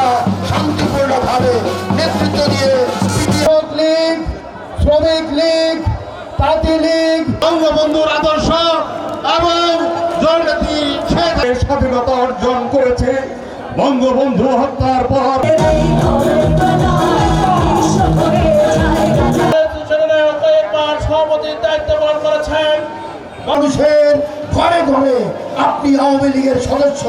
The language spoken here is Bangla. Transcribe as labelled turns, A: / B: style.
A: আমরা শান্তিপূর্ণভাবে নেতৃত্ব দিয়ে লীগ, শ্রমিক লীগ তাঁতি লীগ, বঙ্গবন্ধুর
B: আদর্শ
A: এবং জননেত্রী
B: স্বাধীনতা অর্জন করেছে। বঙ্গবন্ধু হত্যার পর
A: মানুষের ঘরে ঘরে আপনি আওয়ামী লীগের সদস্য।